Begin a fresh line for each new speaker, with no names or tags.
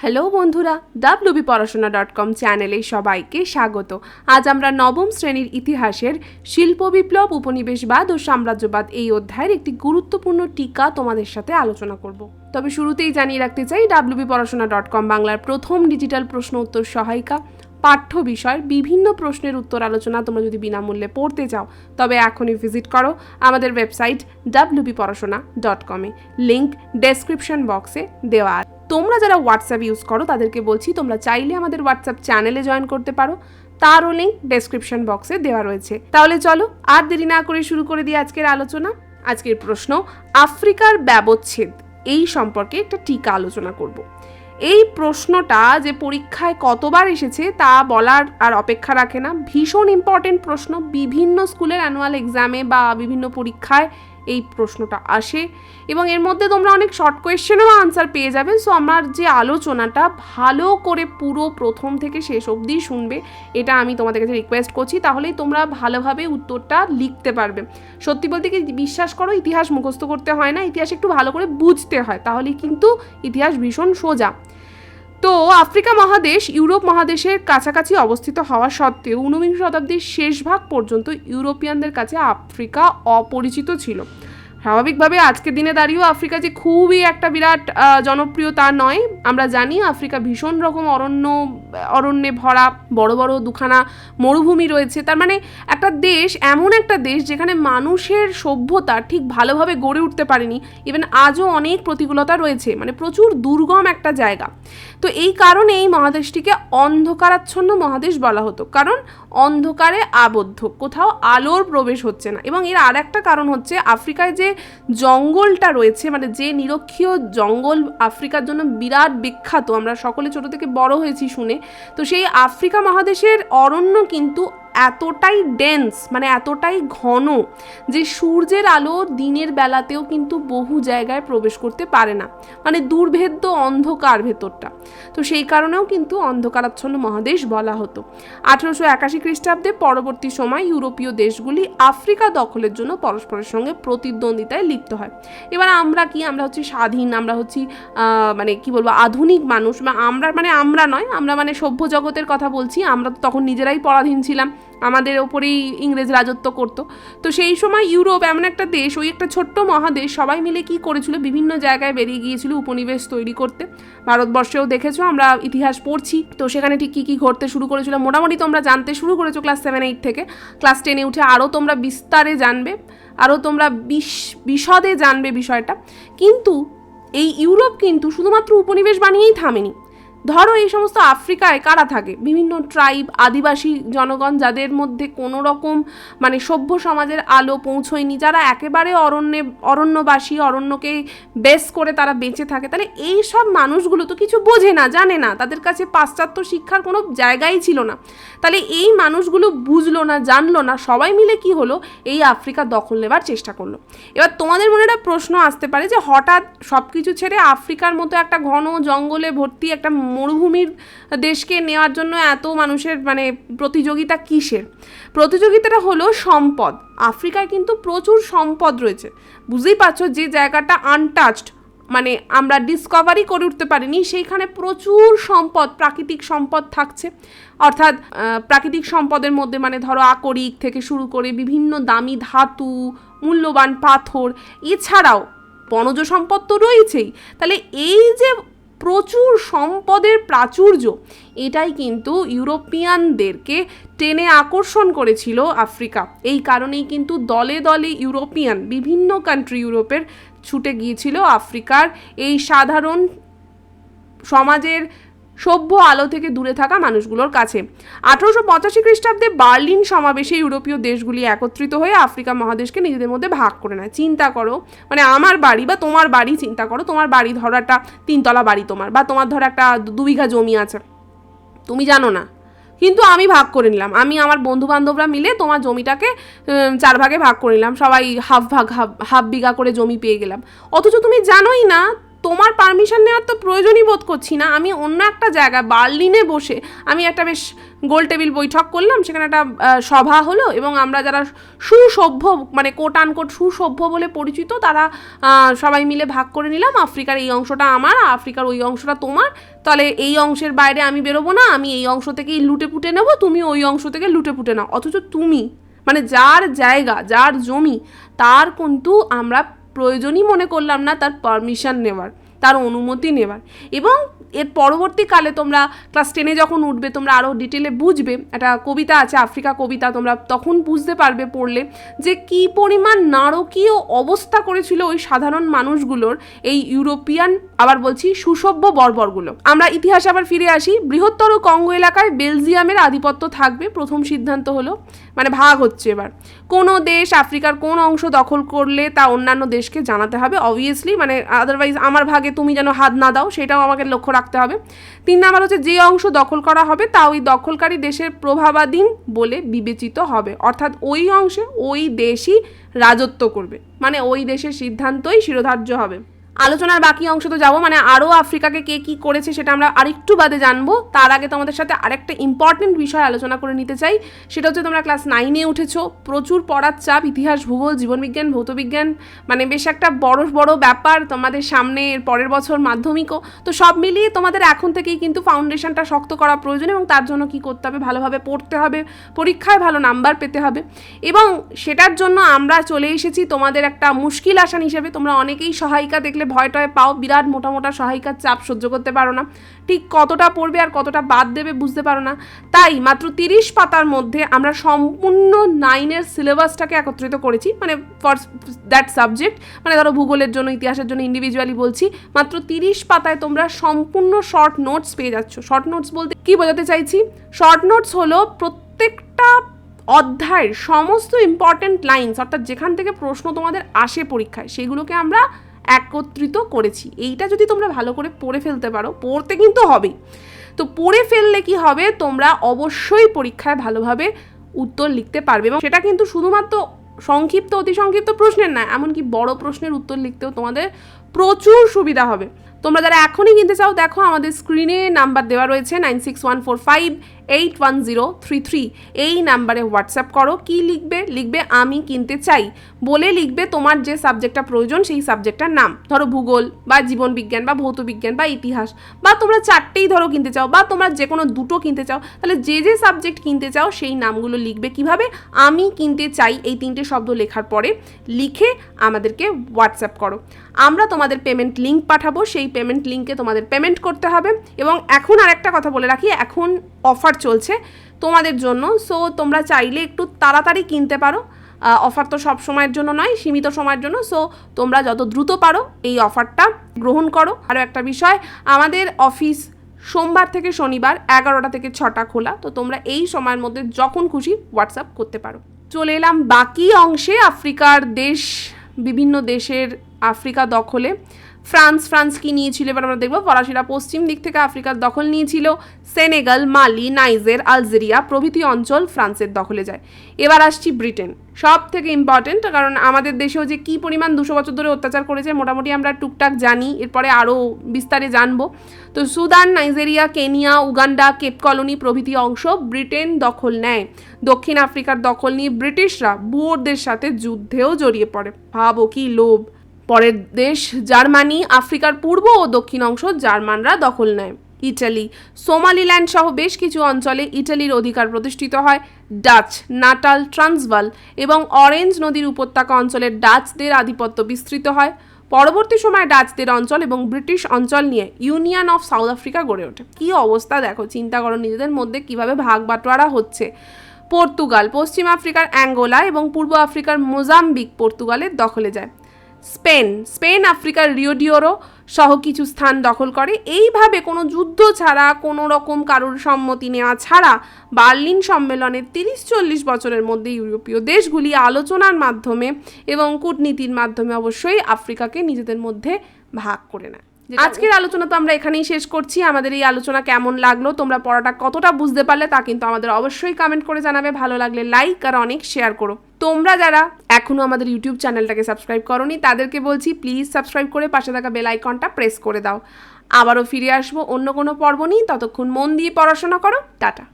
Hello বন্ধুরা WB Porashona dot com চ্যানেলে সবাইকে স্বাগত। আজ আমরা নবম শ্রেণির ইতিহাসের শিল্প বিপ্লব, উপনিবেশবাদ ও সাম্রাজ্যবাদ এই অধ্যায়ের একটি গুরুত্বপূর্ণ টিকা তোমাদের সাথে আলোচনা করব। তবে শুরুতেই জানিয়ে রাখতে চাই ডাব্লিউবি পড়াশোনা ডট কম বাংলার প্রথম ডিজিটাল প্রশ্ন উত্তর সহায়িকা। পাঠ্য বিষয়ের বিভিন্ন প্রশ্নের উত্তর আলোচনা তোমরা যদি বিনামূল্যে পড়তে চাও, তবে এখনই ভিজিট করো আমাদের ওয়েবসাইট ডাব্লিউবি পড়াশোনা ডট কমে। লিঙ্ক ডেসক্রিপশন বক্সে দেওয়া তোমরা যারা হোয়াটসঅ্যাপ ইউজ করো, তাদেরকে বলছি, তোমরা চাইলে আমাদের হোয়াটসঅ্যাপ চ্যানেলে জয়েন করতে পারো। তারও লিঙ্ক ডেসক্রিপশন বক্সে দেওয়া রয়েছে। তাহলে চলো, আর দেরি না করে শুরু করে দিই আজকের আলোচনা। আজকের প্রশ্ন, আফ্রিকার ব্যবচ্ছেদ, এই সম্পর্কে একটা টিকা আলোচনা করব। এই প্রশ্নটা যে পরীক্ষায় কতবার এসেছে, তা বলার আর অপেক্ষা রাখে না। ভীষণ ইম্পর্টেন্ট প্রশ্ন। বিভিন্ন স্কুলের অ্যানুয়াল এক্সামে বা বিভিন্ন পরীক্ষায় এই প্রশ্নটা আসে। এবং এর মধ্যে তোমরা অনেক শর্ট কোয়েশ্চেনেও আনসার পেয়ে যাবে। সো আমার যে আলোচনাটা ভালো করে পুরো প্রথম থেকে শেষ অবধি শুনবে, এটা আমি তোমাদের কাছে রিকোয়েস্ট করছি। তাহলেই তোমরা ভালোভাবে উত্তরটা লিখতে পারবে। সত্যি বলতে কি, বিশ্বাস করো, ইতিহাস মুখস্থ করতে হয় না। ইতিহাস একটু ভালো করে বুঝতে হয়, তাহলেই কিন্তু ইতিহাস ভীষণ সোজা। তো আফ্রিকা মহাদেশ ইউরোপ মহাদেশের কাছাকাছি অবস্থিত হওয়া সত্ত্বেও ঊনবিংশ শতাব্দীর শেষ ভাগ পর্যন্ত ইউরোপিয়ানদের কাছে আফ্রিকা অপরিচিত ছিল। স্বাভাবিকভাবে আজকের দিনে দাঁড়িয়েও আফ্রিকা যে খুবই একটা বিরাট জনপ্রিয় তা নয়। আমরা জানি আফ্রিকা ভীষণ রকম অরণ্য অরণ্যে ভরা, বড় বড় দুখানা মরুভূমি রয়েছে। তার মানে একটা দেশ, এমন একটা দেশ যেখানে মানুষের সভ্যতা ঠিক ভালোভাবে গড়ে উঠতে পারেনি। ইভেন আজও অনেক প্রতিকূলতা রয়েছে মানে প্রচুর দুর্গম একটা জায়গা। তো এই কারণে এই মহাদেশটিকে অন্ধকারাচ্ছন্ন মহাদেশ বলা হতো। কারণ অন্ধকারে আবদ্ধ, কোথাও আলোর প্রবেশ হচ্ছে না। এবং এর আর একটা কারণ হচ্ছে আফ্রিকায় যে জঙ্গলটা রয়েছে মানে যে নিরক্ষীয় জঙ্গল আফ্রিকার জন্য বিরাট বিখ্যাত, আমরা সকলে ছোট থেকে বড় হয়েছি শুনে তো সেই আফ্রিকা মহাদেশের অরণ্য কিন্তু এতটাই ডেন্স মানে এতটাই ঘন যে সূর্যের আলো দিনের বেলাতেও কিন্তু বহু জায়গায় প্রবেশ করতে পারে না। মানে দুর্ভেদ্য অন্ধকার ভেতরটা। তো সেই কারণেও কিন্তু অন্ধকারাচ্ছন্ন মহাদেশ বলা হতো। আঠেরোশো একাশি খ্রিস্টাব্দে পরবর্তী সময় ইউরোপীয় দেশগুলি আফ্রিকা দখলের জন্য পরস্পরের সঙ্গে প্রতিদ্বন্দ্বিতায় লিপ্ত হয়। এবার আমরা কি? আমরা হচ্ছে স্বাধীন, আমরা হচ্ছি মানে কি বলব, আধুনিক মানুষ। বা আমরা মানে আমরা নয়, আমরা মানে সভ্য জগতের কথা বলছি, আমরা তো তখন নিজেরাই পরাধীন ছিলাম। আমাদের ওপরেই ইংরেজ রাজত্ব করতো। তো সেই সময় ইউরোপ এমন একটা দেশ, ওই একটা ছোট্ট মহাদেশ, সবাই মিলে কি করেছিল? বিভিন্ন জায়গায় বেরিয়ে গিয়েছিল উপনিবেশ তৈরি করতে। ভারতবর্ষেও দেখেছ, আমরা ইতিহাস পড়ছি। তো সেখানে ঠিক কী কী ঘটতে শুরু করেছিল? মোটামুটি তোমরা জানতে শুরু করেছ ক্লাস সেভেন, এইট থেকে। ক্লাস টেনে উঠে আরও তোমরা বিস্তারে জানবে আরও তোমরা বিশ, বিশদে জানবে বিষয়টা। কিন্তু এই ইউরোপ কিন্তু শুধুমাত্র উপনিবেশ বানিয়েই থামেনি। ধরো এই সমস্ত আফ্রিকায় কারা থাকে? বিভিন্ন ট্রাইব আদিবাসী জনগণ যাদের মধ্যে কোনো রকম মানে সভ্য সমাজের আলো পৌঁছয়নি, যারা একেবারে অরণ্যে, অরণ্যবাসী, অরণ্যকে বেস করে তারা বেঁচে থাকে, তাহলে এই সব মানুষগুলো তো কিছু বোঝে না, জানে না, তাদের কাছে পাশ্চাত্য শিক্ষার কোনো জায়গাই ছিল না। তাহলে এই মানুষগুলো বুঝলো না, জানলো না, সবাই মিলে কি হলো? এই আফ্রিকা দখল নেবার চেষ্টা করল। এবার তোমাদের মনে একটা প্রশ্ন আসতে পারে যে হঠাৎ সব কিছু ছেড়ে আফ্রিকার মতো একটা ঘন জঙ্গলে ভর্তি একটা মরুভূমির দেশকে নেওয়ার জন্য এত মানুষের মানে প্রতিযোগিতা কিসের? প্রতিযোগিতাটা হলো সম্পদ। আফ্রিকায় কিন্তু প্রচুর সম্পদ রয়েছে। বুঝতেই পারছ যে জায়গাটা আনটাচড মানে আমরা ডিসকভারি করে উঠতে পারিনি, সেইখানে প্রচুর সম্পদ, প্রাকৃতিক সম্পদ থাকছে। অর্থাৎ প্রাকৃতিক সম্পদের মধ্যে মানে ধরো আকরিক থেকে শুরু করে বিভিন্ন দামি ধাতু, মূল্যবান পাথর, এছাড়াও বনজ সম্পদ তো রয়েছেই। তাহলে এই যে প্রচুর সম্পদের প্রাচুর্য। এটাই কিন্তু ইউরোপিয়ানদেরকে টেনে আকর্ষণ করেছিল আফ্রিকা। এই কারণেই কিন্তু দলে দলে ইউরোপিয়ান বিভিন্ন কান্ট্রি ইউরোপের ছুটে গিয়েছিল আফ্রিকার এই সাধারণ সমাজের সভ্য আলো থেকে দূরে থাকা মানুষগুলোর কাছে। আঠারোশো পঁচাশি খ্রিস্টাব্দে বার্লিন সমাবেশে ইউরোপীয় দেশগুলি একত্রিত হয়ে আফ্রিকা মহাদেশকে নিজেদের মধ্যে ভাগ করে নেয়। চিন্তা করো মানে আমার বাড়ি বা তোমার বাড়ি চিন্তা করো, তোমার বাড়ি ধরো একটা তিনতলা বাড়ি তোমার, বা তোমার ধরো একটা দু বিঘা জমি আছে। তুমি জানো না। কিন্তু আমি ভাগ করে নিলাম। আমি আমার বন্ধু বান্ধবরা মিলে তোমার জমিটাকে চার ভাগে ভাগ করে নিলাম। সবাই হাফ ভাগ, হাফ হাফ বিঘা করে জমি পেয়ে গেলাম। অথচ তুমি জানোই না তোমার পারমিশন নেওয়ার তো প্রয়োজনই বোধ করছি না। আমি অন্য একটা জায়গায়, বার্লিনে বসে আমি একটা বেশ গোল টেবিল বৈঠক করলাম, সেখানে একটা সভা হলো এবং আমরা যারা সুসভ্য মানে কোট আনকোট সুসভ্য বলে পরিচিত, তারা সবাই মিলে ভাগ করে নিলাম, আফ্রিকার এই অংশটা আমার আফ্রিকার ওই অংশটা তোমার। তাহলে এই অংশের বাইরে আমি বেরোবো না, আমি এই অংশ থেকেই লুটে পুটে নেব, তুমি ওই অংশ থেকে লুটে পুটে নাও। অথচ তুমি মানে যার জায়গা, যার জমি, তার কিন্তু আমরা প্রয়োজনই মনে করলাম না তার পারমিশন নেওয়ার তার অনুমতি নেওয়ার এবং এর পরবর্তীকালে তোমরা ক্লাস টেনে যখন উঠবে, তোমরা আরও ডিটেলে বুঝবে। একটা কবিতা আছে, আফ্রিকা কবিতা, তোমরা তখন বুঝতে পারবে পড়লে যে কি পরিমাণ নারকীয় অবস্থা করেছিল ওই সাধারণ মানুষগুলোর, এই ইউরোপিয়ান, আবার বলছি সুসভ্য বর্বরগুলো। আমরা ইতিহাসে আবার ফিরে আসি। বৃহত্তর কঙ্গো এলাকায় বেলজিয়ামের আধিপত্য থাকবে। প্রথম সিদ্ধান্ত হলো মানে ভাগ হচ্ছে এবার। কোনো দেশ আফ্রিকার কোন অংশ দখল করলে তা অন্যান্য দেশকে জানাতে হবে অবভিয়াসলি মানে আদারওয়াইজ আমার ভাগে তুমি যেন হাত না দাও, সেটাও আমাকে লক্ষ্য রাখতে হবে। তিন নাম্বার হচ্ছে যে অংশ দখল করা হবে, তা ওই দখলকারী দেশের প্রভাবাধীন বলে বিবেচিত হবে। অর্থাৎ ওই অংশে ওই দেশই রাজত্ব করবে। মানে ওই দেশের সিদ্ধান্তই শিরোধার্য হবে। আলোচনার বাকি অংশ তো যাব মানে আরও আফ্রিকাকে কে কী করেছে সেটা আমরা আরেকটু বাদে জানব। তার আগে তোমাদের সাথে আরেকটা ইম্পর্টেন্ট বিষয় আলোচনা করে নিতে চাই। সেটা হচ্ছে তোমরা ক্লাস নাইনে উঠেছো, প্রচুর পড়ার চাপ, ইতিহাস, ভূগোল, জীবনবিজ্ঞান, ভৌতবিজ্ঞান মানে বেশ একটা বড় বড় ব্যাপার তোমাদের সামনে পরের বছর মাধ্যমিকও। তো সব মিলিয়ে তোমাদের এখন থেকেই কিন্তু ফাউন্ডেশনটা শক্ত করা প্রয়োজন এবং তার জন্য কি করতে হবে, ভালোভাবে পড়তে হবে, পরীক্ষায় ভালো নাম্বার পেতে হবে। এবং সেটার জন্য আমরা চলে এসেছি তোমাদের একটা মুশকিল আসান হিসেবে, তোমরা অনেকেই সহায়িকা দেখলে ভয় টয় পাও, বিরাট মোটা মোটা সহায়িকার চাপ সহ্য করতে পারো না। ঠিক কতটা পড়বে আর কতটা বাদ দেবে বুঝতে পারো না। তাই মাত্র তিরিশ পাতার মধ্যে আমরা সম্পূর্ণ নাইনের সিলেবাসটাকে একত্রিত করেছি। মানে ফর দ্যাট সাবজেক্ট মানে ধরো ভূগোলের জন্য, ইতিহাসের জন্য ইন্ডিভিজুয়ালি বলছি। মাত্র তিরিশ পাতায় তোমরা সম্পূর্ণ শর্ট নোটস পেয়ে যাচ্ছ। শর্ট নোটস বলতে কি বোঝাতে চাইছি? শর্ট নোটস হলো প্রত্যেকটা অধ্যায়ের সমস্ত ইম্পর্টেন্ট লাইন্স অর্থাৎ যেখান থেকে প্রশ্ন তোমাদের আসে পরীক্ষায়, সেগুলোকে আমরা একত্রিত করেছি। এইটা যদি তোমরা ভালো করে পড়ে ফেলতে পারো, পড়তে কিন্তু হবেই। তো পড়ে ফেললে কি হবে? তোমরা অবশ্যই পরীক্ষায় ভালোভাবে উত্তর লিখতে পারবে এবং সেটা কিন্তু শুধুমাত্র সংক্ষিপ্ত অতি সংক্ষিপ্ত প্রশ্নের না এমনকি বড় প্রশ্নের উত্তর লিখতেও তোমাদের প্রচুর সুবিধা হবে। তোমরা যারা এখনই কিনতে চাও, দেখো আমাদের স্ক্রিনে নাম্বার দেওয়া রয়েছে nine six one four five eight one zero three three এই নাম্বারে হোয়াটসঅ্যাপ করো, কি লিখবে? লিখবে, আমি কিনতে চাই। বলে লিখবে তোমার যে সাবজেক্টটা প্রয়োজন, সেই সাবজেক্টটার নাম। ধরো ভূগোল বা জীবনবিজ্ঞান বা ভৌতবিজ্ঞান বা ইতিহাস বা তোমরা চারটেই ধরো কিনতে চাও বা তোমরা যে কোনো দুটো কিনতে চাও, তাহলে যে যে সাবজেক্ট কিনতে চাও, সেই নামগুলো লিখবে কীভাবে? আমি কিনতে চাই এই তিনটে শব্দ লেখার পরে লিখে আমাদেরকে হোয়াটসঅ্যাপ করো। আমরা তোমাদের পেমেন্ট লিঙ্ক পাঠাবো, সেই পেমেন্ট লিঙ্কে তোমাদের পেমেন্ট করতে হবে। এবং এখন আরেকটা কথা বলে রাখি, এখন অফার চলছে তোমাদের জন্য। সো তোমরা চাইলে একটু তাড়াতাড়ি কিনতে পারো। অফার তো সব সময়ের জন্য নয়, সীমিত সময়ের জন্য। সো তোমরা যত দ্রুত পারো এই অফারটা গ্রহণ করো। আরও একটা বিষয়, আমাদের অফিস সোমবার থেকে শনিবার এগারোটা থেকে ছটা খোলা। তো তোমরা এই সময়ের মধ্যে যখন খুশি হোয়াটসঅ্যাপ করতে পারো। চলে এলাম বাকি অংশে, আফ্রিকার দেশ, বিভিন্ন দেশের আফ্রিকা দখলে। ফ্রান্স ফ্রান্স কি নিয়েছিল? এবার আমরা দেখব। ফরাসিরা পশ্চিম দিক থেকে আফ্রিকার দখল নিয়েছিল। সেনেগাল, মালি, নাইজের, আলজেরিয়া প্রভৃতি অঞ্চল ফ্রান্সের দখলে যায়। এবার আসছি ব্রিটেন। সব থেকে ইম্পর্টেন্ট কারণ আমাদের দেশেও যে কী পরিমাণ দুশো বছর ধরে অত্যাচার করেছে, মোটামুটি আমরা টুকটাক জানি। এরপরে আরও বিস্তারে জানব। তো Sudan, Nigeria, Kenya, Uganda, Cape Colony প্রভৃতি অংশ ব্রিটেন দখল নেয়। দক্ষিণ আফ্রিকার দখল নিয়ে ব্রিটিশরা বুয়োরদের সাথে যুদ্ধেও জড়িয়ে পড়ে। ভাবো কি লোভ। পরের দেশ জার্মানি, আফ্রিকার পূর্ব ও দক্ষিণ অংশ জার্মানরা দখল নেয়। ইটালি, সোমালিল্যান্ড সহ বেশ কিছু অঞ্চলে ইটালির অধিকার প্রতিষ্ঠিত হয়। ডাচ, নাটাল, ট্রান্সভাল এবং অরেঞ্জ নদীর উপত্যকা অঞ্চলের ডাচদের আধিপত্য বিস্তৃত হয়। পরবর্তী সময়ে ডাচদের অঞ্চল এবং ব্রিটিশ অঞ্চল নিয়ে ইউনিয়ন অফ সাউথ আফ্রিকা গড়ে ওঠে। কী অবস্থা? দেখো, চিন্তা করো, নিজেদের মধ্যে কীভাবে ভাগ বাটোয়ারা হচ্ছে। পর্তুগাল, পশ্চিম আফ্রিকার অ্যাঙ্গোলা এবং পূর্ব আফ্রিকার মোজাম্বিক পর্তুগালের দখলে যায়। স্পেন স্পেন, আফ্রিকার রিওডিওরো সহ কিছু স্থান দখল করে। এইভাবে কোনো যুদ্ধ ছাড়া, কোনো রকম কারোর সম্মতি নেওয়া ছাড়া বার্লিন সম্মেলনের তিরিশ চল্লিশ বছরের মধ্যে ইউরোপীয় দেশগুলি আলোচনার মাধ্যমে এবং কূটনীতির মাধ্যমে অবশ্যই আফ্রিকাকে নিজেদের মধ্যে ভাগ করে নেয়। আজকের আলোচনা তো আমরা এখানেই শেষ করছি। আমাদের এই আলোচনা কেমন লাগল, তোমরা পড়াটা কতটা বুঝতে পারলে তা কিন্তু আমাদের অবশ্যই কমেন্ট করে জানাবে। ভালো লাগলে লাইক আর অনেক শেয়ার করো। তোমরা যারা এখনও আমাদের ইউটিউব চ্যানেলটাকে সাবস্ক্রাইব করনি, তাদেরকে বলছি প্লিজ সাবস্ক্রাইব করে পাশে থাকা বেল আইকনটা প্রেস করে দাও। আবারও ফিরে আসব অন্য কোনো পর্ব নিয়ে। ততক্ষণ মন দিয়ে পড়াশোনা করো। টাটা।